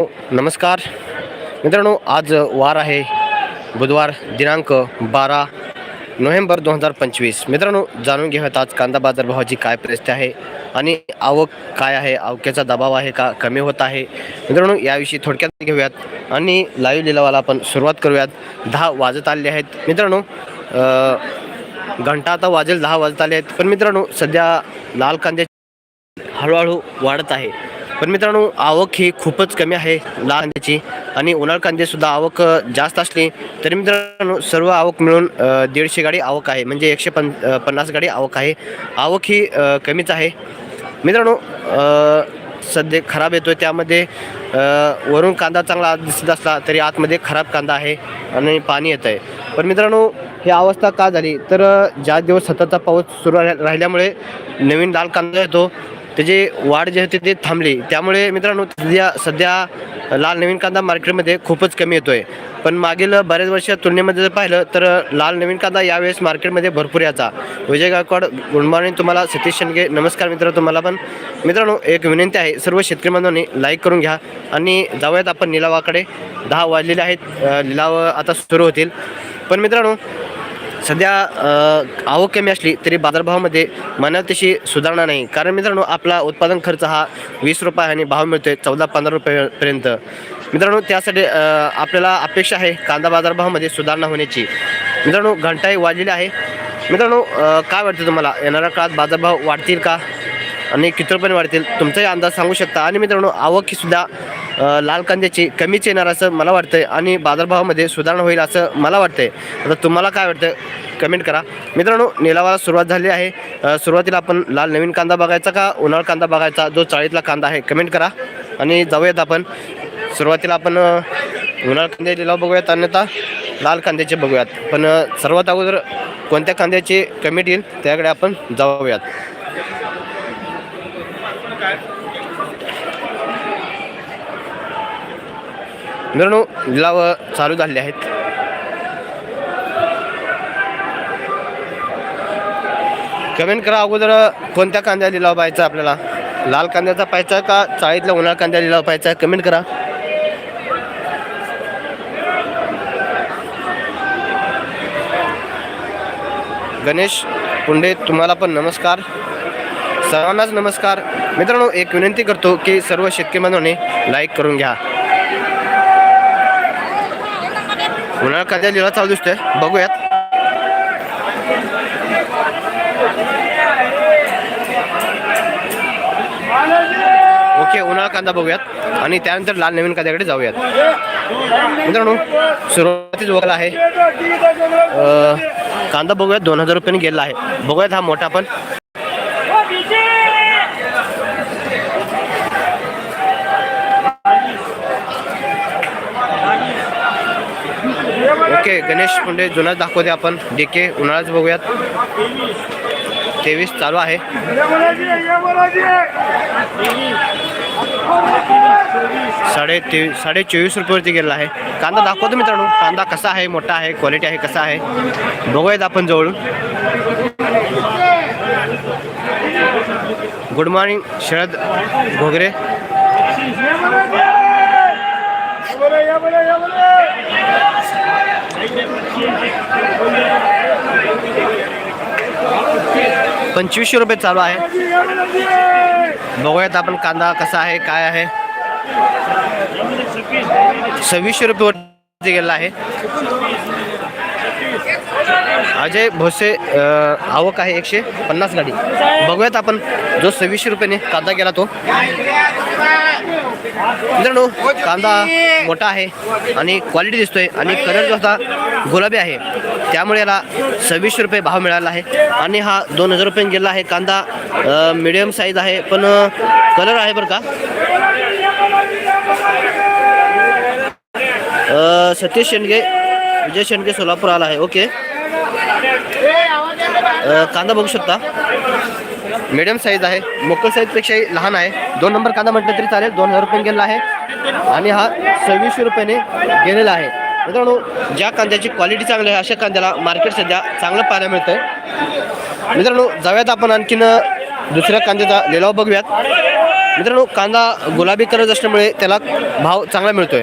हो, नमस्कार. मित्रांनो आज वार आहे बुधवार दिनांक बारा नोव्हेंबर दोन हजार पंचवीस. मित्रांनो जाणून घेऊयात आज कांदा बाजारभावाची काय परिस्थिती आहे आणि आवक काय आहे आवक्याचा दबाव आहे का कमी होत आहे? मित्रांनो याविषयी थोडक्यात घेऊयात आणि लाईव्ह लिलावाला आपण सुरुवात करूयात. दहा वाजत आलेले आहेत. मित्रांनो घंटा आता वाजेल दहा वाजत आले आहेत. पण मित्रांनो सध्या लाल कांद्याची हळूहळू वाढत आहे. पण मित्रांनो आवक ही खूपच कमी आहे. लाल कांद्याची आणि उन्हाळ कांद्यासुद्धा आवक जास्त असली तरी मित्रांनो सर्व आवक मिळून दीडशे गाडी आवक आहे. म्हणजे एकशे पन पन्नास गाडी आवक आहे. आवक ही कमीच आहे. मित्रांनो सध्या खराब येतो त्यामध्ये वरून कांदा चांगला दिसत असला तरी आतमध्ये खराब कांदा आहे आणि पाणी येत आहे पण मित्रांनो ही अवस्था का झाली? तर ज्या दिवस सततचा पाऊस सुरू राहिल्यामुळे नवीन लाल कांदा येतो. त्याची वाढ जी होती ती थांबली. त्यामुळे मित्रांनो सध्या सध्या लाल नवीन कांदा मार्केटमध्ये खूपच कमी येतो आहे पण मागील बऱ्याच वर्षा तुलनेमध्ये जर पाहिलं तर लाल नवीन कांदा यावेळेस मार्केटमध्ये भरपूर याचा विजय गायकवाड गुड मॉर्निंग तुम्हाला. सतीश शेंडगे नमस्कार मित्र तुम्हाला पण. मित्रांनो एक विनंती आहे सर्व शेतकरी बांधवांनी लाईक करून घ्या. आणि जाऊयात आपण निलावाकडे. दहा वाजलेले आहेत. लिलाव आता सुरू होतील. पण मित्रांनो सध्या आवक कमी असली तरी बाजारभावामध्ये मनात तशी सुधारणा नाही. कारण मित्रांनो आपला उत्पादन खर्च हा वीस रुपये आणि भाव मिळतोय चौदा पंधरा रुपयेपर्यंत मित्रांनो त्यासाठी आपल्याला अपेक्षा आहे कांदा बाजारभावामध्ये सुधारणा होण्याची. मित्रांनो घंटाही वाजलेली आहे. मित्रांनो काय वाटतं तुम्हाला? येणाऱ्या काळात बाजारभाव वाढतील का? आणि किती रुपयाने वाढतील? तुमचाही अंदाज सांगू शकता. आणि मित्रांनो आवक ही सुद्धा लाल कांद्याची कमीच येणार असं मला वाटतंय आणि बाजारभावामध्ये सुधारणा होईल असं मला वाटतंय. आता तुम्हाला काय वाटतं कमेंट करा. मित्रांनो निलावाला सुरुवात झाली आहे. सुरुवातीला आपण लाल नवीन कांदा बघायचा का? उन्हाळ कांदा बघायचा जो चाळीतला कांदा आहे. कमेंट करा. आणि जाऊयात आपण. सुरुवातीला आपण उन्हाळ कांदे लिलाव बघूयात. अन्यथा लाल कांद्याचे बघूयात. पण सर्वात अगोदर कोणत्या कांद्याची कमेंट येईल त्याकडे आपण जाऊयात. मित्रांनो लिलाव चालू झाले आहेत. कमेंट करा अगोदर कोणत्या कांद्या लिलाव पाहायचा आपल्याला? लाल कांद्याचा पाहायचा का? चाळीतला उन्हाळ कांद्या लिलाव पाहायचा कमेंट करा. गणेश पुंडे तुम्हाला पण नमस्कार. सर्वांनाच नमस्कार. मित्रांनो एक विनंती करतो की सर्व शेतकरी बांधवांनी लाईक करून घ्या. उन्हाळा कांदा लिहिला चालू दिसतोय. बघूयात. ओके उन्हाळा कांदा बघूयात. आणि त्यानंतर लाल नवीन कांद्याकडे जाऊयात. मित्रांनो सुरुवातीच वगैरे आहे. कांदा बघूयात दोन हजार रुपयाने गेला आहे. बघूयात हा मोठा पण. ओके गणेश मुंडे जुनाच दाखवते आपण. डी के उन्हाळाच बघूयात. तेवीस चालू आहे. साडे तेवीस साडे चोवीस रुपयावरती गेलेला आहे. कांदा दाखवतो मित्रांनो. कांदा कसा आहे मोठा आहे क्वालिटी आहे कसा आहे बघूयात आपण जवळून. Good morning Sharad Ghogare. पंचवीसशे रुपये चालू आहे. बघूयात आपण कांदा कसा आहे काय आहे. सव्वीसशे रुपये वरती गेला आहे. अजय भोसे आवक आहे एकशे पन्नास गाडी. बघूयात आपण जो सव्वीसशे रुपयाने कांदा गेला तो. मित्रांनो कांदा मोठा आहे आणि क्वालिटी दिसतोय आणि कलर जो होता गुलाबी आहे त्यामुळे याला सव्वीसशे रुपये भाव मिळाला आहे. आणि हा दोन हजार रुपये गेला आहे. कांदा मिडियम साईज आहे पण कलर आहे बरं का. सतीश शेंडगे विजय शेंडगे सोलापूर आला आहे. ओके कांदा बघू शकता. मीडियम साईज आहे. मोकल साईजपेक्षाही लहान आहे. दोन नंबर कांदा म्हटलं तरी चालेल. दोन हजार रुपये गेलेला आहे. आणि हा सव्वीसशे रुपयाने गेलेला आहे. मित्रांनो ज्या कांद्याची क्वालिटी चांगली आहे अशा कांद्याला मार्केट सध्या चांगलं पाहायला मिळतं आहे मित्रांनो जाऊयात आपण आणखीन दुसऱ्या कांद्याचा लिलाव बघूयात. मित्रांनो कांदा गुलाबी कलर असल्यामुळे त्याला भाव चांगला मिळतोय.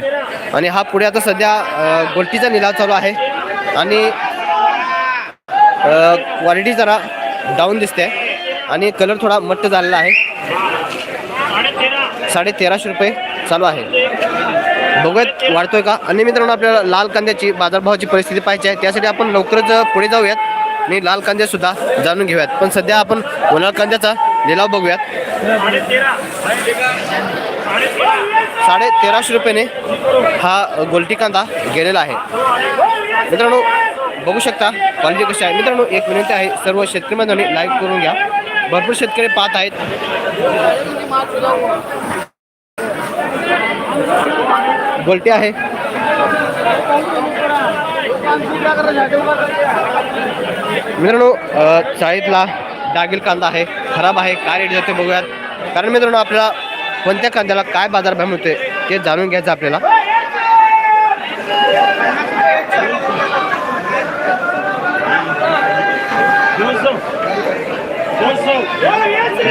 आणि हा पुढे आता सध्या अ, गोल्टीचा चालू आहे. आणि क्वालिटी जरा डाऊन दिसते. आहे आणि कलर थोडा मट्ट झालेला आहे. साडे तेराशे रुपये चालू आहे. बघूयात वाढतोय का? आणि मित्रांनो आपल्याला लाल कांद्याची बाजारभावाची परिस्थिती पाहिजे आहे. त्यासाठी आपण लवकरच पुढे जाऊयात आणि लाल कांद्यासुद्धा जाणून घेऊयात. पण सध्या आपण उन्हाळ कांद्याचा लिलाव बघूयात. साडे तेराशे रुपयाने हा गोलटी कांदा गेलेला आहे. मित्रांनो बघू शकता क्वालिटी कशी आहे. मित्रांनो एक विनंती आहे सर्व शेतकरी बांधवांनी लाईक करून घ्या. भरपूर शेतकरी पाहत आहेत. बोलते आहे. मित्रांनो चाळीतला डागिल कांदा आहे खराब आहे काय रेट जाते बघूयात. कारण मित्रांनो आपल्याला कोणत्या कांद्याला काय बाजारभाव मिळते ते जाणून घ्यायचं आपल्याला.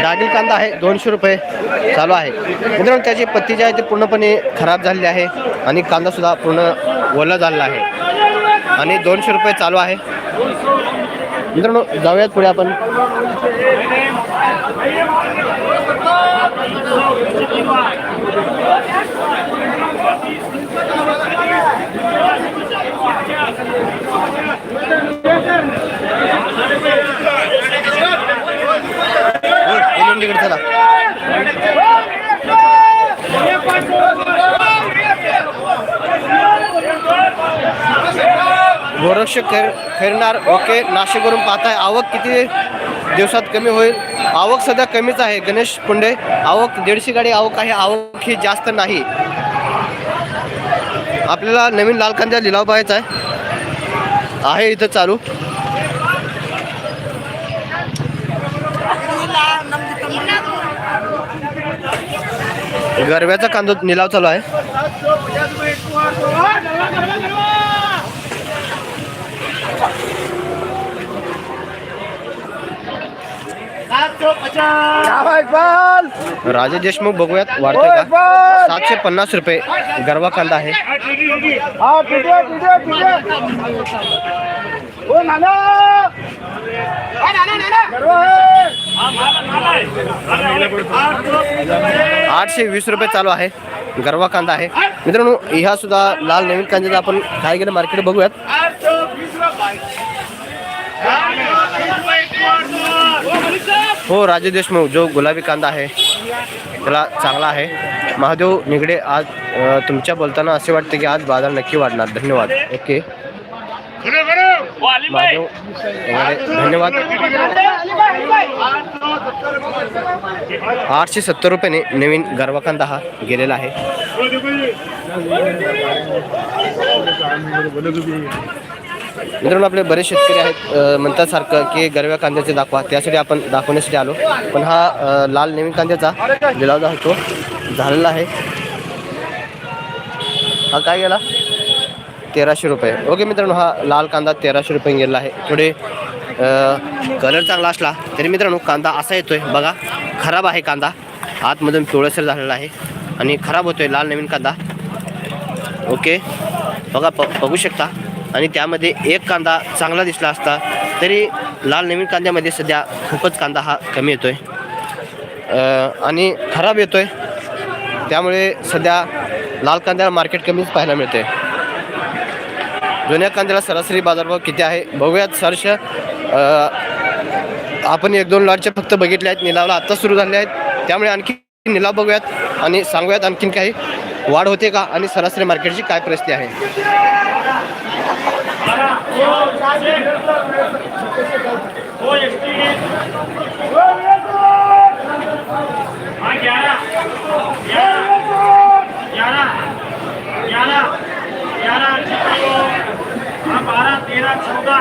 डागिल कांदा आहे दोनशे रुपये चालू आहे. मित्रांनो त्याची पत्ती जी आहे ती पूर्णपणे खराब झालेली आहे आणि कांदासुद्धा पूर्ण ओला झालेला आहे. आणि दोनशे रुपये चालू आहे. मित्रांनो जाऊयात पुढे आपण तिकडे चला गोरक्षक खैर खैरनार ओके नाशिकवरून पाहताय आवक किती दिवसात कमी होईल? आवक सध्या कमीच आहे गणेश पुंडे आवक दीडशे गाडी आवक आहे आवक ही जास्त नाही. आपल्याला नवीन लाल कांद्या लिलाव पाहायचा आहे. आहे इथं चालू. गरव्याचा कांदा निलाव चालू आहे. राजे देशमुख बघूयात वाढतोय का? सातशे पन्नास रुपये गरवा कांदा आहे. आठशे वीस रुपये चालू आहे. गरवा कांदा आहे. मित्रांनो ह्या सुद्धा लाल नवीन कांद्याचा आपण काय गेलं मार्केट बघूयात. हो राजे देशमुख जो गुलाबी कांदा आहे त्याला चांगला आहे. महादेव निगडे आज तुमच्या बोलताना असे वाटते की आज बाजार नक्की वाढणार. धन्यवाद. ओके. महादेव धन्यवाद. आठशे सत्तर रुपयाने नवीन गरवा हा गेलेला आहे. मित्रांनो आपले बरेच शेतकरी आहेत म्हणतात सारखं की गरव्या कांद्याचे दाखवा त्यासाठी आपण दाखवण्यासाठी आलो. पण हा लाल नवीन कांद्याचा लिलाव जो तो झालेला आहे. हा काय गेला? तेराशे रुपये. ओके मित्रांनो हा लाल कांदा तेराशे रुपये गेलेला आहे. थोडे कलर चांगला असला तरी मित्रांनो कांदा असा येतोय बघा खराब आहे कांदा. आतमधून पिवळसर झालेला आहे आणि खराब होतोय लाल नवीन कांदा. ओके बघा प बघू शकता. आणि त्यामध्ये एक कांदा चांगला दिसला असता तरी लाल नवीन कांद्यामध्ये सध्या खूपच कांदा हा कमी येतो आहे आणि खराब येतो आहे त्यामुळे सध्या लाल कांद्याला मार्केट कमीच पाहायला मिळते जुन्या कांद्याला सरासरी बाजारभाव किती आहे बघूयात. सरश आपण एक दोन लॉटचे फक्त बघितले आहेत. निलावला आत्ता सुरू झाले आहेत. त्यामुळे आणखी निलाव बघूयात आणि सांगूयात आणखीन काही. वाढ होते का आणि सरासरी मार्केटची काय परिस्थिती आहे बारह तेरह चौदा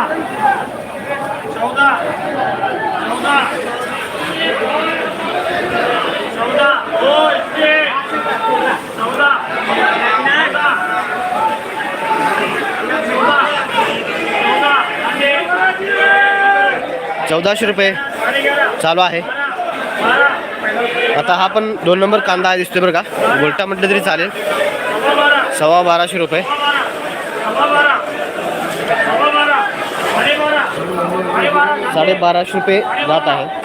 चौदा चौदह चौदह चौदाशे रुपये चालू आहे. आता हा पण दोन नंबर कांदा आहे दिसतोय बरं का. गोलटा म्हटलं तरी चालेल. सव्वा बाराशे रुपये. साडेबाराशे रुपये जात आहे.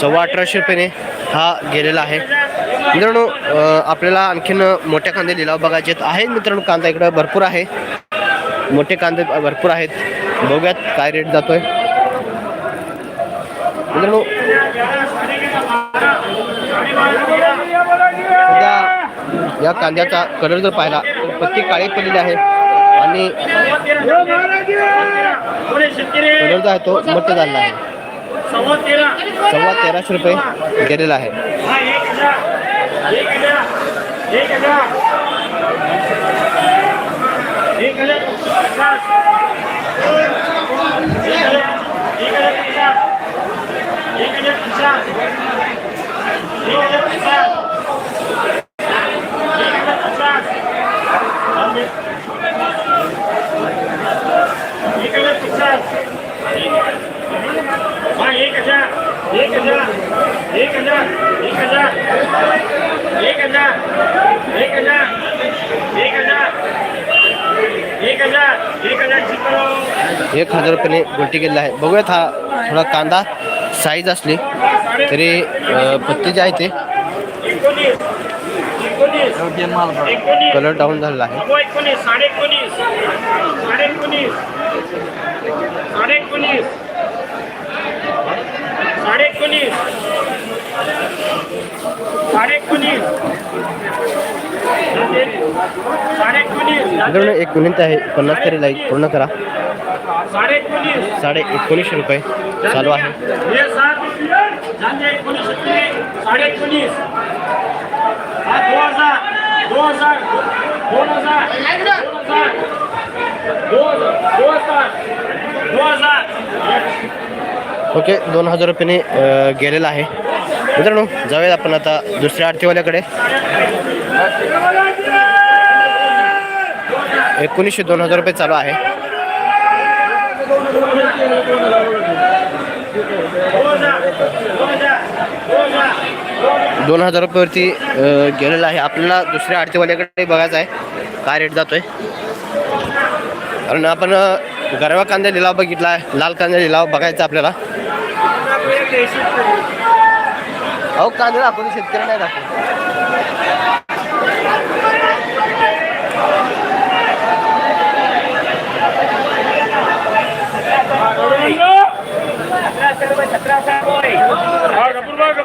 सव्वा अठराशे रुपयाने हा गेलेला आहे. मित्रांनो आपल्याला आणखीन मोठ्या कांदे लिलाव बघायचे आहेत. मित्रांनो कांदा इकडं भरपूर आहे. मोठे कांदे भरपूर आहेत. बघूयात काय रेट जातोय. मित्रांनो या कांद्याचा कलर जर पाहिला तर पत्ती काळी पडलेली आहे. आणि कलर जो आहे तो मोठा झालेला आहे. सव्वा तेरा सव्वा तेराशे रुपये गेलेला आहे. एक हजार. एक हजार रुपयाने गोटी केलेला आहे बघूयात हा थोडा कांदा साईज असली तरी पत्ती जे आहे ते कलर डाऊन झालेला आहे. एक विनंती आहे पन्नास तरी लाईक पूर्ण करा. साडे एकोणीस. रुपये चालू आहे. ओके दोन हजार रुपयाने गेलेला आहे. मित्रांनो जाऊया आपण आता दुसऱ्या आरतीवाल्याकडे. एकोणीसशे दोन हजार रुपये चालू आहे. दोन हजार रुपयावरती गेलेला आहे. आपल्याला दुसऱ्या आरतीवाल्याकडे बघायचं आहे. काय रेट जातोय? कारण आपण गरवा कांदा लिलाव बघितला आहे. लाल कांदा लिलाव बघायचा आपल्याला. अहो कांदा दाखवतो शेतकरी नाही दाखवतो. atrás, atrás, voy. Curva, curva,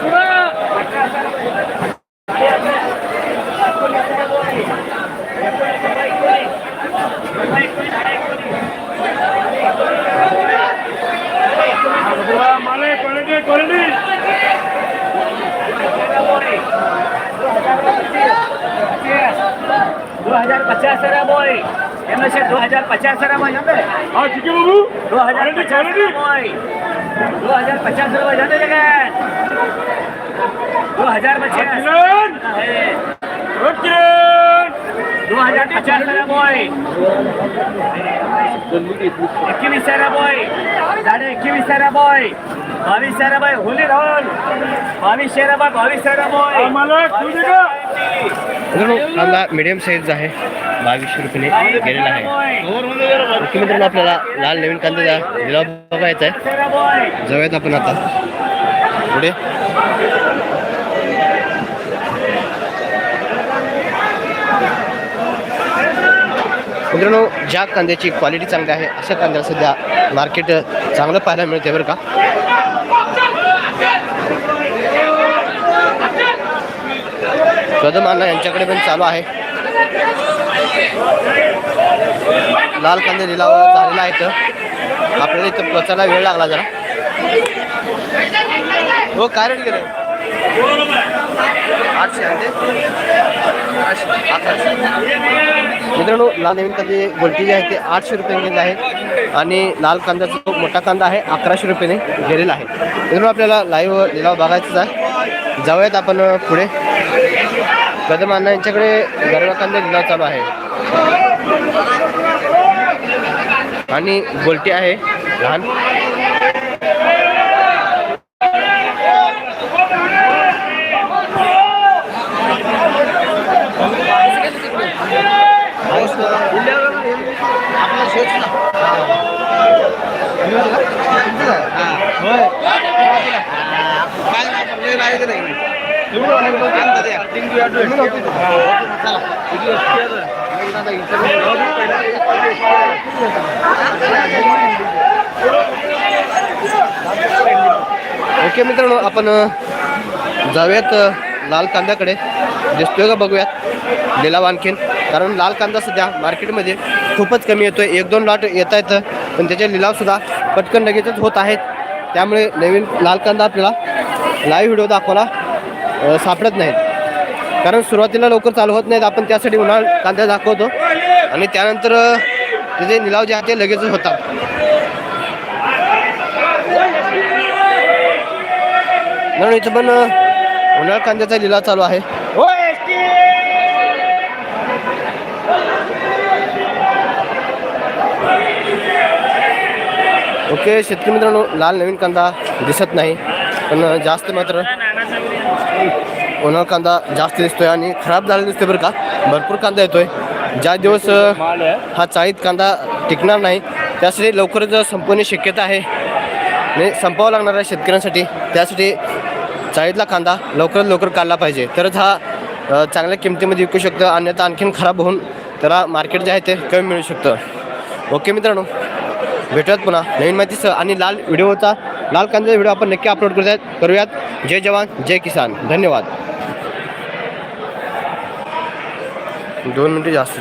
curva. એમણે છે દો હજાર પચાસ રૂપિયા જતો હા જીકે બાબુ દો હજાર પચાસ રૂપિયા દો હજાર પચાસ રૂપિયા જતો જગન દો હજાર પચાસ દો હજાર પચાસ રૂપિયા બોય એકવીસ રૂપિયા બોય સાડે એકવીस રૂપિયા બોય बावीस तेरा बाय होली राहुल बावीस तेरा बाय बावीस तेरा बाय आम्हाला मीडियम साईज आहे बावीसशे रुपये गेलेला आहे. ओके आपल्याला लाल नवीन कांदा लिलाव बघायचा आहे. जाऊयात आपण आता. पुढे. मित्रांनो ज्या कांद्याची क्वालिटी चांगली आहे अशा कांद्याला सध्या मार्केट चांगलं पाहायला मिळते बरं का. कदम यांच्याकडे पण चालू आहे. लाल कांदे लिलाव झालेला आहे तर आपल्याला इथं पोचायला वेळ लागला जरा. हो काय रेट गेले आठशे अकराशे. मित्रांनो लाल नवीन कांदे गोलटी जे आहे ते आठशे रुपये गेले आहे आणि लाल कांद्याचा जो मोठा कांदा आहे अकराशे रुपयाने गेलेला आहे. मित्रांनो आपल्याला लाईव्ह लिलाव बघायचाच आहे. जाऊयात आपण पुढे. कदम अण्णा यांच्याकडे गरवा कांदा लिलाव चालू आहे. आणि गोलटी आहे लहान. ओके मित्रांनो आपण जाऊयात लाल कांद्याकडे. दिसतोय का बघूयात? लिलाव आणखीन. कारण लाल कांदा सध्या मार्केटमध्ये खूपच कमी येतोय. एक दोन लॉट येत आहेत पण त्याचे लिलावसुद्धा पटकन लगेचच होत आहेत. त्यामुळे नवीन लाल कांदा आपल्याला लाईव्ह व्हिडिओ दाखवायला सापडत नाहीत. कारण सुरुवातीला लवकर चालू होत नाहीत. आपण त्यासाठी उन्हाळ कांदा दाखवतो. आणि त्यानंतर त्याचे लिलाव जे आहे ते लगेचच होतात. म्हणून इथं पण उन्हाळ कांद्याचा लिलाव चालू आहे. हो ओके शेतकरी मित्रांनो लाल नवीन कांदा दिसत नाही. पण जास्त मात्र ओनर कांदा जास्त दिसतोय आणि खराब झालेला दिसतोय बरं का. भरपूर कांदा येतोय. ज्या दिवस हा चाळीत कांदा टिकणार नाही त्यासाठी लवकरच संपवण्याची शक्यता आहे. आणि संपावं लागणार आहे शेतकऱ्यांसाठी. त्यासाठी चाळीतला कांदा लवकरात लवकर काढला पाहिजे. तरच हा चांगल्या किमतीमध्ये विकू शकतं. अन्यथा आणखीन खराब होऊन त्याला मार्केट जे आहे ते कमी मिळू शकतं. ओके मित्रांनो भेटूयात पुन्हा. नवीन माहितीसह. आणि लाल व्हिडिओचा लाल कांद्याचा व्हिडिओ आपण नक्की अपलोड करूयात करूयात. जय जवान जय किसान. धन्यवाद. दोन मिनटे जास्त